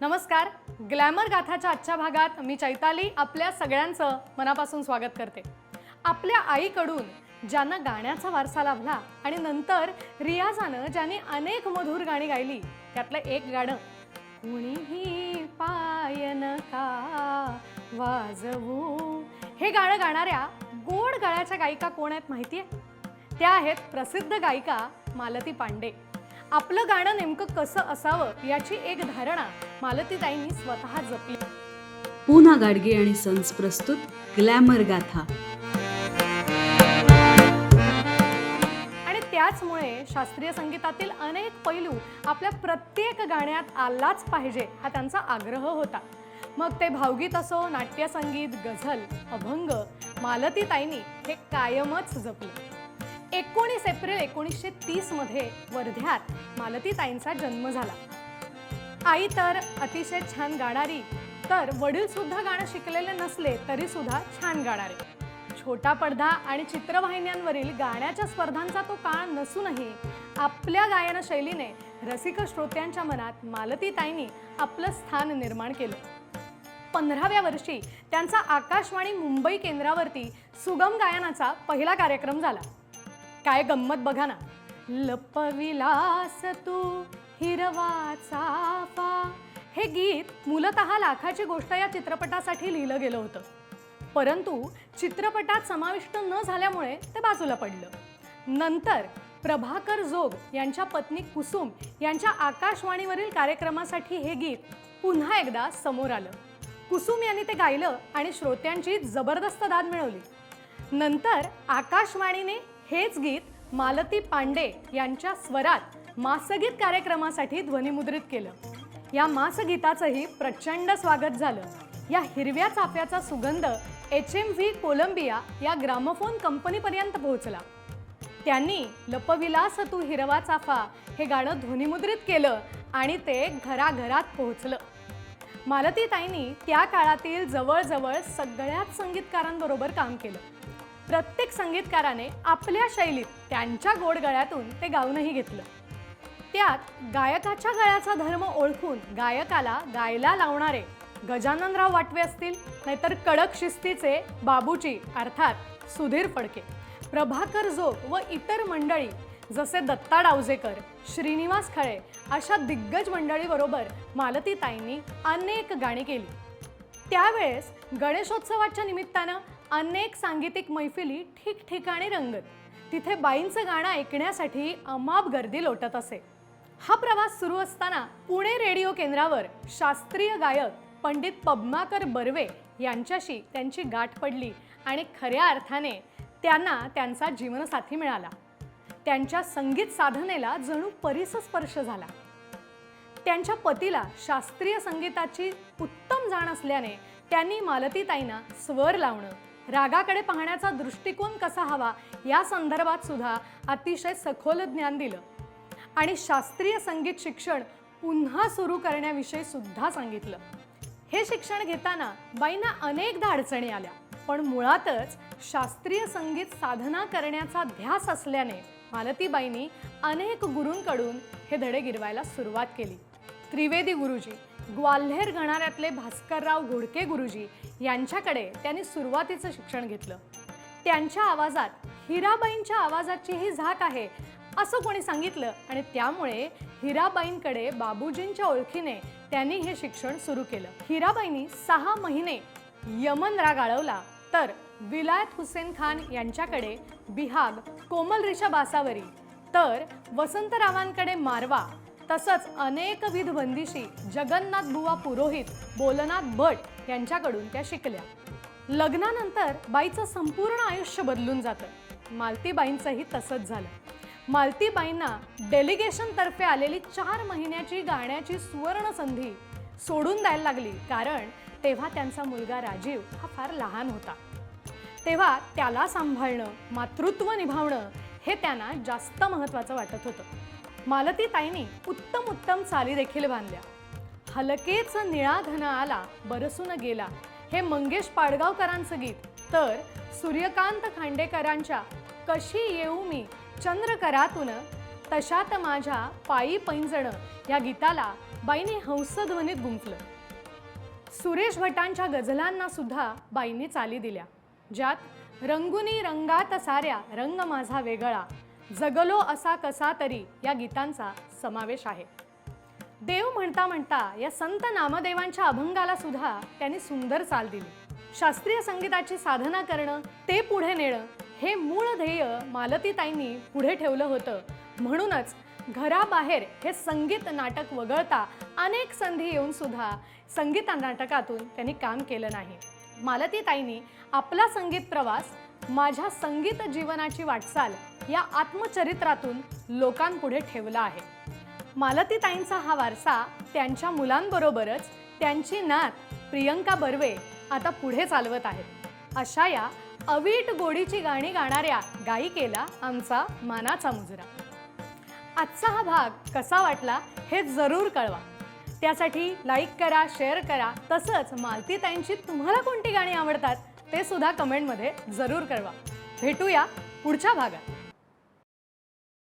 नमस्कार. ग्लॅमर गाथाच्या आजच्या भागात मी चैताली आपल्या सगळ्यांचं मनापासून स्वागत करते. आपल्या आईकडून ज्यांना गाण्याचा वारसा लाभला आणि नंतर रियाजानं ज्यांनी अनेक मधुर गाणी गायली त्यातलं एक गाणं कुणीही पायन का वाजवू. हे गाणं गाणाऱ्या गोड गळ्याच्या गायिका कोण आहेत माहिती आहे त्या आहेत प्रसिद्ध गायिका मालती पांडे. आपलं गाणं नेमकं कसं असावं याची एक धारणा मालतीताईंनी स्वतः जपली. पूना गाडगे आणि सन्स प्रस्तुत ग्लॅमर गाथा. आणि त्याचमुळे शास्त्रीय संगीतातील अनेक पैलू आपल्या प्रत्येक गाण्यात आलाच पाहिजे हा त्यांचा आग्रह होता. मग ते भावगीत असो नाट्यसंगीत गझल अभंग मालतीताईंनी हे कायमच जपलं. एकोणीस एप्रिल एकोणीसशे तीसमध्ये वर्ध्यात मालतीताईंचा जन्म झाला. आई तर अतिशय छान गाणारी तर वडील सुद्धा गाणं शिकलेले नसले तरी सुद्धा छान गाणारे. छोटा पडदा आणि चित्रवाहिन्यांवरील गाण्याच्या स्पर्धांचा तो काळ नसूनही आपल्या गायन शैलीने रसिक श्रोत्यांच्या मनात मालतीताईंनी आपलं स्थान निर्माण केलं. पंधराव्या वर्षी त्यांचा आकाशवाणी मुंबई केंद्रावरती सुगम गायनाचा पहिला कार्यक्रम झाला. काय गंमत बघा ना. लपविलास तू हिरवा चाफा हे गीत मूलत लाखाची गोष्ट या चित्रपटासाठी लिहिलं गेलं होतं. परंतु चित्रपटात समाविष्ट न झाल्यामुळे ते बाजूला पडलं. नंतर प्रभाकर जोग यांच्या पत्नी कुसुम यांच्या आकाशवाणीवरील कार्यक्रमासाठी हे गीत पुन्हा एकदा समोर आलं. कुसुम यांनी ते गायलं आणि श्रोत्यांची जबरदस्त दाद मिळवली. नंतर आकाशवाणीने हेच गीत मालती पांडे यांच्या स्वरात मासगीत कार्यक्रमासाठी ध्वनिमुद्रित केलं. या मासगीताचंही प्रचंड स्वागत झालं. या हिरव्या चाफ्याचा सुगंध एच एम व्ही कोलंबिया या ग्रामोफोन कंपनीपर्यंत पोहोचला. त्यांनी लपविलास तू हिरवा चाफा हे गाणं ध्वनिमुद्रित केलं आणि ते घराघरात पोहोचलं. मालतीताईंनी त्या काळातील जवळजवळ सगळ्याच संगीतकारांबरोबर काम केलं. प्रत्येक संगीतकाराने आपल्या शैलीत त्यांच्या गोड गळ्यातून ते गाऊनही घेतलं. त्यात गायकाच्या गळ्याचा धर्म ओळखून गायकाला गायला लावणारे गजाननराव वाटवे असतील नाहीतर कडक शिस्तीचे बाबूजी अर्थात सुधीर फडके प्रभाकर जोग व इतर मंडळी जसे दत्ता डावजेकर श्रीनिवास खळे अशा दिग्गज मंडळीबरोबर मालतीताईंनी अनेक गाणी केली. त्यावेळेस गणेशोत्सवाच्या निमित्तानं अनेक सांगीतिक मैफिली ठिकठिकाणी रंगत. तिथे बाईंचं गाणं ऐकण्यासाठी अमाप गर्दी लोटत असे. हा प्रवास सुरू असताना पुणे रेडिओ केंद्रावर शास्त्रीय गायक पंडित पद्माकर बर्वे यांच्याशी त्यांची गाठ पडली आणि खऱ्या अर्थाने त्यांना त्यांचा जीवनसाथी मिळाला. त्यांच्या संगीत साधनेला जणू परिसस्पर्श झाला. त्यांच्या पतीला शास्त्रीय संगीताची उत्तम जाण असल्याने त्यांनी मालतीताईंना स्वर लावणं रागाकडे पाहण्याचा दृष्टिकोन कसा हवा या संदर्भात सुद्धा अतिशय सखोल ज्ञान दिलं. आणि शास्त्रीय संगीत शिक्षण पुन्हा सुरू करण्याविषयी सुद्धा सांगितलं. हे शिक्षण घेताना बाईंना अनेकदा अडचणी आल्या पण मुळातच शास्त्रीय संगीत साधना करण्याचा ध्यास असल्याने मालतीबाईंनी अनेक गुरूंकडून हे धडे गिरवायला सुरुवात केली. त्रिवेदी गुरुजी ग्वाल्हेर गणाऱ्यातले भास्करराव घोडके गुरुजी यांच्याकडे त्यांनी सुरुवातीचं शिक्षण घेतलं. त्यांच्या आवाजात हिराबाईंच्या आवाजाचीही झाक आहे असं कोणी सांगितलं आणि त्यामुळे हिराबाईंकडे बाबूजींच्या ओळखीने त्यांनी हे शिक्षण सुरू केलं. हिराबाईंनी सहा महिने यमन राग आळवला तर विलायत हुसेन खान यांच्याकडे बिहाग कोमल रिषा बासावरी तर वसंतरावांकडे मारवा तसंच अनेकविध बंदिशी जगन्नाथ बुवा पुरोहित बोलनाथ भट यांच्याकडून त्या शिकल्या. लग्नानंतर बाईचं संपूर्ण आयुष्य बदलून जातं. मालतीबाईंचंही तसंच झालं. मालतीबाईंना डेलिगेशन तर्फे आलेली चार महिन्याची गाण्याची सुवर्ण संधी सोडून द्यायला लागली कारण तेव्हा त्यांचा मुलगा राजीव हा फार लहान होता. तेव्हा त्याला सांभाळणं मातृत्व निभावणं हे त्यांना जास्त महत्त्वाचं वाटत होतं. मालतीताईंनी उत्तम उत्तम चाली देखील बांधल्या. हलकेच निळा घन आला बरसून गेला. हे मंगेश पाडगावकरांचं गीत. तर सूर्यकांत खांडेकरांच्या कशी येऊ मी चंद्रकरातून तशात माझ्या पायी पैंजण या गीताला बाईने हंसध्वनीत गुंफलं. सुरेश भटांच्या गझलांना सुद्धा बाईंनी चाली दिल्या. ज्यात रंगुनी रंगात साऱ्या रंग माझा वेगळा. जगलो असा कसा तरी या गीतांचा समावेश आहे. देव म्हणता म्हणता या संत नामदेवांच्या अभंगाला सुद्धा त्यांनी सुंदर चाल दिली. शास्त्रीय संगीताची साधना करणं ते पुढे नेणं हे मूळ ध्येय मालतीताईंनी पुढे ठेवलं होतं. म्हणूनच घराबाहेर हे संगीत नाटक वगळता अनेक संधी येऊन सुद्धा संगीत नाटकातून त्यांनी काम केलं नाही. मालतीताईंनी आपला संगीत प्रवास माझ्या संगीत जीवनाची वाटचाल या आत्मचरित्रातून लोकांपुढे ठेवला आहे. मालतीताईंचा हा वारसा त्यांच्या मुलांबरोबरच त्यांची नात प्रियंका बर्वे आता पुढे चालवत आहेत. अशा या अवीट गोडीची गाणी गाणाऱ्या गायिकेला आमचा मानाचा मुजरा. आजचा हा भाग कसा वाटला हे जरूर कळवा. त्यासाठी लाईक करा शेअर करा तसंच मालतीताईंची तुम्हाला कोणती गाणी आवडतात ते सुद्धा कमेंटमध्ये जरूर कळवा. भेटूया पुढच्या भागात.